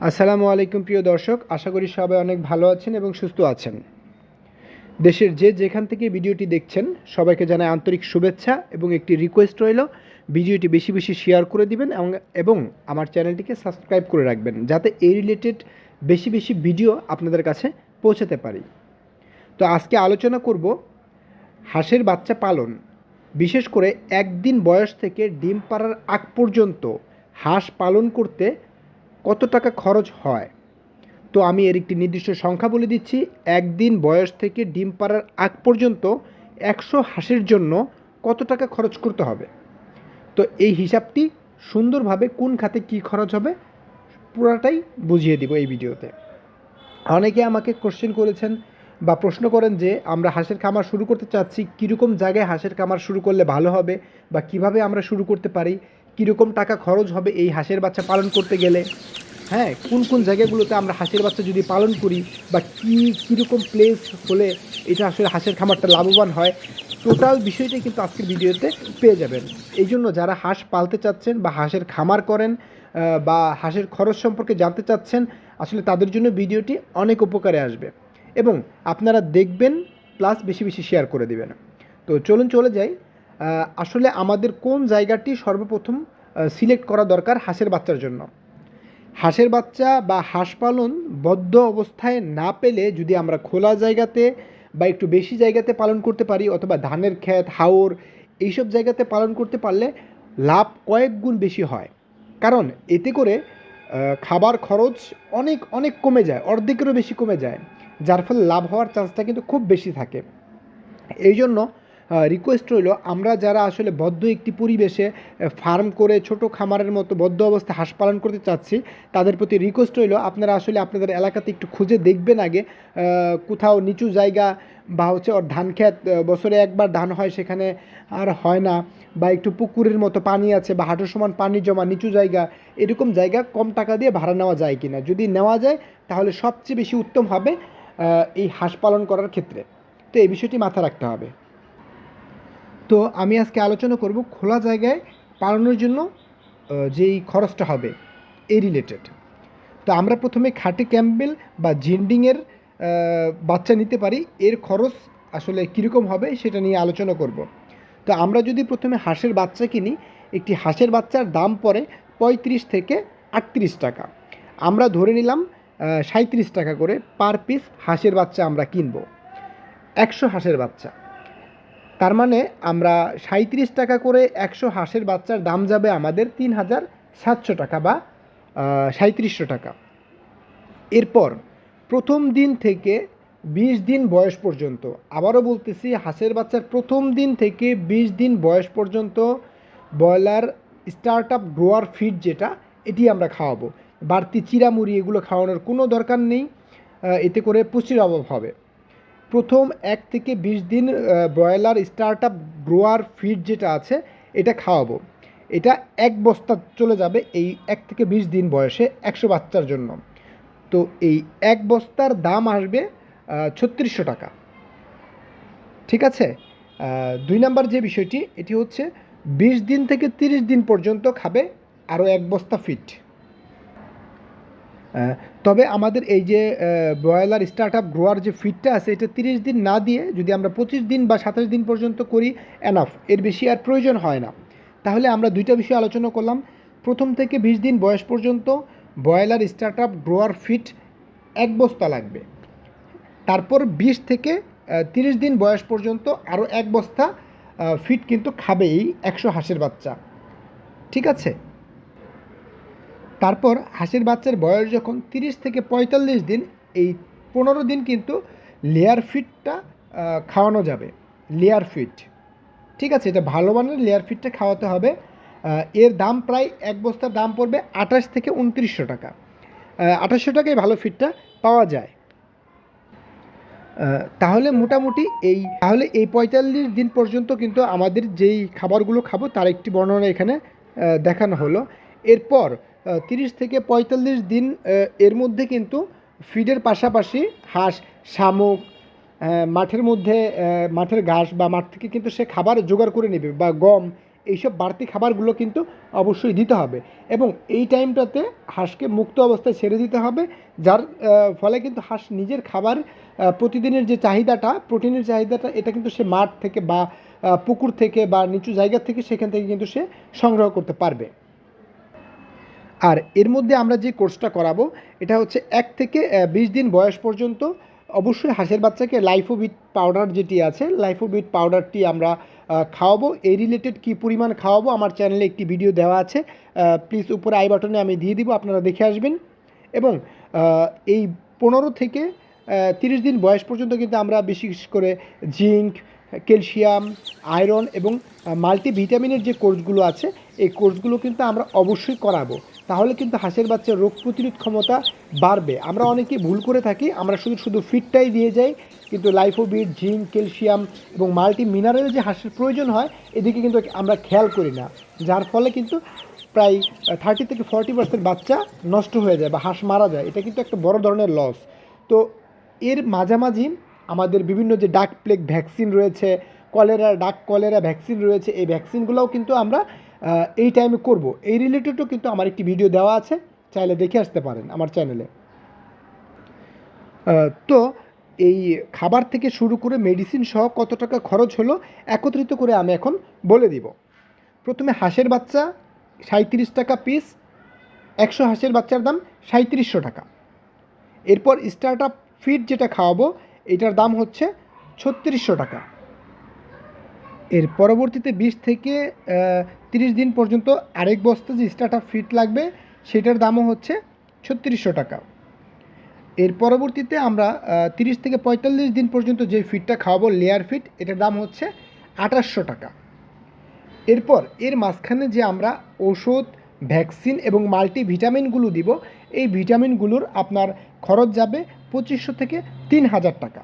আসসালামু আলাইকুম প্রিয় দর্শক, আশা করি সবাই অনেক ভালো আছেন এবং সুস্থ আছেন। দেশের যে যেখান থেকে ভিডিওটি দেখছেন, সবাইকে জানাই আন্তরিক শুভেচ্ছা এবং একটি রিকোয়েস্ট রইল, ভিডিওটি বেশি বেশি শেয়ার করে দিবেন এবং এবং আমার চ্যানেলটিকে সাবস্ক্রাইব করে রাখবেন, যাতে এই রিলেটেড বেশি বেশি ভিডিও আপনাদের কাছে পৌঁছাতে পারি। তো আজকে আলোচনা করব হাঁসের বাচ্চা পালন। বিশেষ করে একদিন বয়স থেকে ডিম পাড়ার আগ পর্যন্ত হাঁস পালন করতে কত টাকা খরচ হয়? তো আমি এর একটি নির্দিষ্ট সংখ্যা বলে দিচ্ছি। একদিন বয়স থেকে ডিম পাড়ার আগ পর্যন্ত একশো হাঁসের জন্য কত টাকা খরচ করতে হবে? তো এই হিসাবটি সুন্দরভাবে কোন খাতে কী খরচ হবে পুরাটাই বুঝিয়ে দিব এই ভিডিওতে। অনেকে আমাকে কোশ্চেন করেছেন বা প্রশ্ন করেন যে, আমরা হাঁসের খামার শুরু করতে চাচ্ছি, কীরকম জায়গায় হাঁসের খামার শুরু করলে ভালো হবে বা কীভাবে আমরা শুরু করতে পারি? কীরকম টাকা খরচ হবে এই হাঁসের বাচ্চা পালন করতে গেলে? হ্যাঁ কোন কোন জায়গাগুলোতে আমরা হাঁসের বাচ্চা যদি পালন করি বা কী, কীরকম প্লেস হলে এটা আসলে হাঁসের খামারটা লাভবান হয়? টোটাল বিষয়টাই কিন্তু আজকের ভিডিওতে পেয়ে যাবেন। এই জন্য যারা হাঁস পালতে চাচ্ছেন বা হাঁসের খামার করেন বা হাঁসের খরচ সম্পর্কে জানতে চাচ্ছেন, আসলে তাদের জন্য ভিডিওটি অনেক উপকারে আসবে। এবং আপনারা দেখবেন প্লাস বেশি বেশি শেয়ার করে দিবেন। তো চলুন চলে যাই। আসলে আমাদের কোন জায়গাটি সর্বপ্রথম সিলেক্ট করা দরকার হাঁসের বাচ্চার জন্য? হাঁসের বাচ্চা বা হাঁস পালন বদ্ধ অবস্থায় না পেলে যদি আমরা খোলা জায়গাতে বা একটু বেশি জায়গাতে পালন করতে পারি অথবা ধানের ক্ষেত, হাওর এইসব জায়গাতে পালন করতে পারলে লাভ কয়েক গুণ বেশি হয়। কারণ এতে করে খাবার খরচ অনেক অনেক কমে যায়, অর্ধেকেরও বেশি কমে যায়। যার ফলে লাভ হওয়ার চান্সটা কিন্তু খুব বেশি থাকে। এই জন্য রিকোয়েস্ট রইল আমরা যারা আসলে বদ্ধ একটি পরিবেশে ফার্ম করে ছোট খামারের মতো বদ্ধ অবস্থায় হাঁস পালন করতে চাচ্ছি তাদের প্রতি রিকোয়েস্ট রইল আপনারা আসলে আপনাদের এলাকাতে একটু খুঁজে দেখবেন আগে কোথাও নিচু জায়গা বা হচ্ছে ওর ধান আহ, বছরে একবার ধান হয় সেখানে আর হয় না বা একটু পুকুরের মতো পানি আছে বা হাঁটুর সমান পানি জমা নিচু জায়গা এরকম জায়গা কম টাকা দিয়ে ভাড়া নেওয়া যায় কিনা? যদি নেওয়া যায় তাহলে সবচেয়ে বেশি উত্তম হবে এই হাঁস পালন করার ক্ষেত্রে। তো এই বিষয়টি মাথায় রাখতে হবে। তো আমি আজকে আলোচনা করব খোলা জায়গায় পালানোর জন্য যেই খরচটা হবে এই রিলেটেড তো আমরা প্রথমে খাটে ক্যাম্পবেল বা জিন্ডিংয়ের বাচ্চা নিতে পারি, এর খরচ আসলে কীরকম হবে সেটা নিয়ে আলোচনা করব। তো আমরা যদি প্রথমে হাঁসের বাচ্চা কিনি, একটি হাঁসের বাচ্চার দাম পড়ে পঁয়ত্রিশ থেকে আটত্রিশ টাকা। আমরা ধরে নিলাম সাঁত্রিশ টাকা করে পার পিস হাঁসের বাচ্চা আমরা কিনবো। একশো হাঁসের বাচ্চা। তার মানে আমরা সাঁত্রিশ টাকা করে একশো হাঁসের বাচ্চার দাম যাবে আমাদের তিন হাজার সাতশো টাকা বা সাঁত্রিশশো টাকা। এরপর প্রথম দিন থেকে বিশ দিন বয়স পর্যন্ত, আবারও বলতেছি হাঁসের বাচ্চার প্রথম দিন থেকে বিশ দিন বয়স পর্যন্ত broiler start up grower feed যেটা, এটি আমরা খাওয়াবো। বাড়তি চিরামুড়ি এগুলো খাওয়ানোর কোনো দরকার নেই এতে করে পুষ্টির অভাব হবে। প্রথম এক থেকে বিশ দিন broiler start up grower feed যেটা আছে এটা খাওয়াবো। এটা এক বস্তা চলে যাবে এই এক থেকে বিশ দিন বয়সে একশো বাচ্চার জন্য। তো এই এক বস্তার দাম আসবে ছত্রিশশো টাকা। ঠিক আছে? দুই নাম্বার যে বিষয়টি এটি হচ্ছে বিশ দিন থেকে তিরিশ দিন পর্যন্ত খাবে আরও এক বস্তা আহ, তবে আমাদের এই যে ব্রয়লার স্টার্ট আপ গ্রোয়ার যে ফিডটা আছে, এটা তিরিশ দিন না দিয়ে যদি আমরা পঁচিশ দিন বা সাতাশ দিন পর্যন্ত করি এনাফ এর বেশি আর প্রয়োজন হয় না। তাহলে আমরা দুইটা বিষয় আলোচনা করলাম। প্রথম থেকে বিশ দিন বয়স পর্যন্ত broiler start up grower feed এক বস্তা লাগবে। তারপর বিশ থেকে তিরিশ দিন বয়স পর্যন্ত আরও এক বস্তা ফিট কিন্তু খাবে এই একশো হাঁসের বাচ্চা। ঠিক আছে? তারপর হাঁসের বাচ্চার বয়স যখন তিরিশ থেকে পঁয়তাল্লিশ দিন, এই পনেরো দিন কিন্তু লেয়ার ফিটটা খাওয়ানো যাবে। লেয়ার ফিট ঠিক আছে, এটা ভালো মানের লেয়ার ফিটটা খাওয়াতে হবে। এর দাম প্রায় এক বস্তার দাম পড়বে আঠাশ থেকে উনত্রিশশো টাকা। আঠাশশো টাকায় ভালো ফিটটা পাওয়া যায়। তাহলে মোটামুটি এই, তাহলে এই পঁয়তাল্লিশ দিন পর্যন্ত কিন্তু আমাদের যেই খাবারগুলো খাব, তার একটি বর্ণনা এখানে দেখানো হলো। এরপর তিরিশ থেকে পঁয়তাল্লিশ দিন এর মধ্যে কিন্তু ফিডের পাশাপাশি হাঁস, শামুক মাঠের মধ্যে মাঠের ঘাস বা মাঠ থেকে কিন্তু সে খাবার জোগাড় করে নেবে বা গম, এইসব বাড়তি খাবারগুলো কিন্তু অবশ্যই দিতে হবে। এবং এই টাইমটাতে হাঁসকে মুক্ত অবস্থায় ছেড়ে দিতে হবে, যার ফলে কিন্তু হাঁস নিজের খাবার প্রতিদিনের যে চাহিদাটা, প্রোটিনের চাহিদাটা, এটা কিন্তু সে মাঠ থেকে বা পুকুর থেকে বা নিচু জায়গা থেকে সেখান থেকে কিন্তু সে সংগ্রহ করতে পারবে। আর এর মধ্যে আমরা যে কোর্সটা করাবো, এটা হচ্ছে এক থেকে বিশ দিন বয়স পর্যন্ত অবশ্যই হাঁসের বাচ্চাকে লাইফোবিট পাউডার যেটি আছে লাইফোবিট পাউডারটি আমরা খাওয়াবো। এই রিলেটেড কী পরিমাণ খাওয়াবো, আমার চ্যানেলে একটি ভিডিও দেওয়া আছে। প্লিজ উপরে আই বাটনে আমি দিয়ে দিব, আপনারা দেখে আসবেন। এবং এই পনেরো থেকে তিরিশ দিন বয়স পর্যন্ত কিন্তু আমরা বিশেষ করে জিঙ্ক ক্যালসিয়াম আয়রন এবং মাল্টিভিটামিনের যে কোর্সগুলো আছে, এই কোর্সগুলো কিন্তু আমরা অবশ্যই করাবো। তাহলে কিন্তু হাঁসের বাচ্চার রোগ প্রতিরোধ ক্ষমতা বাড়বে। আমরা অনেকে ভুল করে থাকি, আমরা শুধু শুধু ফিটটাই দিয়ে যাই, কিন্তু লাইফোবিট জিঙ্ক ক্যালসিয়াম এবং মাল্টি মিনারেল যে হাঁসের প্রয়োজন হয়, এদিকে কিন্তু আমরা খেয়াল করি না। যার ফলে কিন্তু প্রায় থার্টি থেকে ফর্টি পার্সেন্ট বাচ্চা নষ্ট হয়ে যায় বা হাঁস মারা যায়। এটা কিন্তু একটা বড় ধরনের লস তো এর মাঝামাঝি আমাদের বিভিন্ন যে ডাক প্লেগ ভ্যাকসিন রয়েছে কলেরা ডাক কলেরা ভ্যাকসিন রয়েছে, এই ভ্যাকসিনগুলোও কিন্তু আমরা এই টাইমে করব। এই রিলেটেডও কিন্তু আমার একটি ভিডিও দেওয়া আছে, চাইলে দেখে আসতে পারেন আমার চ্যানেলে তো এই খাবার থেকে শুরু করে মেডিসিন সহ কত টাকা খরচ হলো, একত্রিত করে আমি এখন বলে দিব। প্রথমে হাঁসের বাচ্চা সাঁত্রিশ টাকা পিস একশো হাঁসের বাচ্চার দাম সাঁত্রিশশো টাকা। এরপর স্টার্ট আপ ফিড যেটা খাওয়াবো, এটার দাম হচ্ছে ছত্রিশশো টাকা। এর পরবর্তীতে বিশ থেকে তিরিশ দিন পর্যন্ত আরেক বস্তা যে স্টার্ট আপ ফিড লাগবে, সেটার দামও হচ্ছে ছত্রিশশো টাকা। এর পরবর্তীতে আমরা তিরিশ থেকে পঁয়তাল্লিশ দিন পর্যন্ত যে ফিডটা খাওয়াবো লেয়ার ফিড এটার দাম হচ্ছে আঠাশশো টাকা। এরপর এর মাঝখানে যে আমরা ওষুধ ভ্যাকসিন এবং মাল্টি ভিটামিনগুলো দিব, এই ভিটামিনগুলোর আপনার খরচ যাবে পঁচিশশো থেকে তিন হাজার টাকা।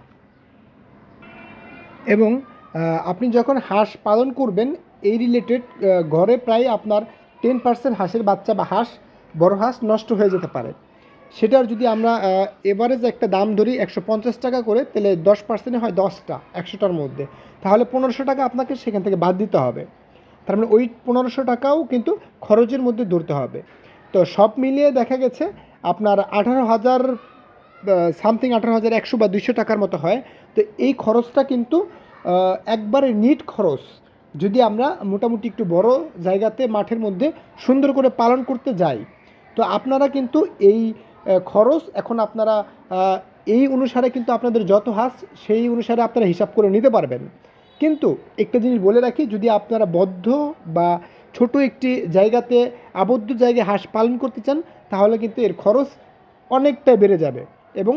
এবং আপনি যখন হাঁস পালন করবেন, এই রিলেটেড ঘরে প্রায় আপনার টেন পার্সেন্ট হাঁসের বাচ্চা বা হাঁস, বড় হাঁস নষ্ট হয়ে যেতে পারে। সেটার যদি আমরা এভারেজ একটা দাম ধরি একশো পঞ্চাশ টাকা করে, তাহলে দশ পার্সেন্টে হয় দশটা, একশোটার মধ্যে। তাহলে পনেরোশো টাকা আপনাকে সেখান থেকে বাদ দিতে হবে। তার মানে ওই পনেরোশো টাকাও কিন্তু খরচের মধ্যে ধরতে হবে। তো সব মিলিয়ে দেখা গেছে, আপনার আঠারো হাজার সামথিং আঠারো হাজার একশো বা দুইশো টাকার মতো হয়। তো এই খরচটা কিন্তু একবারে নিট খরচ যদি আমরা মোটামুটি একটু বড় জায়গাতে মাঠের মধ্যে সুন্দর করে পালন করতে যাই, তো আপনারা কিন্তু এই খরচ এখন আপনারা এই অনুসারে কিন্তু আপনাদের যত হাঁস, সেই অনুসারে আপনারা হিসাব করে নিতে পারবেন। কিন্তু একটা জিনিস বলে রাখি, যদি আপনারা বদ্ধ বা ছোট একটি জায়গাতে আবদ্ধ জায়গায় হাঁস পালন করতে চান, তাহলে কিন্তু এর খরচ অনেকটাই বেড়ে যাবে এবং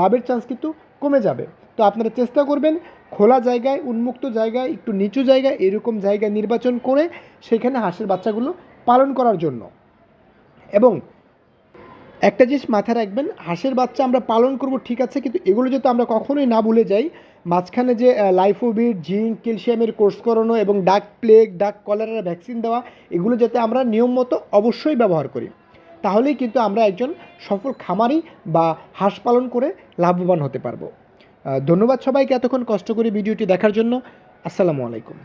লাভের চান্স কিন্তু কমে যাবে। তো আপনারা চেষ্টা করবেন খোলা জায়গায়, উন্মুক্ত জায়গায়, একটু নিচু জায়গায় এরকম জায়গা নির্বাচন করে সেখানে হাঁসের বাচ্চাগুলো পালন করার জন্য। এবং একটা জিনিস মাথায় রাখবেন, হাঁসের বাচ্চা আমরা পালন করব ঠিক আছে, কিন্তু এগুলো যাতে আমরা কখনোই না ভুলে যাই, মাঝখানে যে লাইফোবিট, জিঙ্ক, ক্যালসিয়ামের কোর্স করানো এবং ডাক প্লেগ, ডাক কলেরার ভ্যাকসিন দেওয়া, এগুলো যাতে আমরা নিয়ম মতো অবশ্যই ব্যবহার করি। তাহলেই কিন্তু আমরা একজন সফল খামারি বা হাঁস পালন করে লাভবান হতে পারব। ধন্যবাদ সবাইকে এতক্ষণ কষ্ট করে ভিডিওটি দেখার জন্য। আসসালামু আলাইকুম।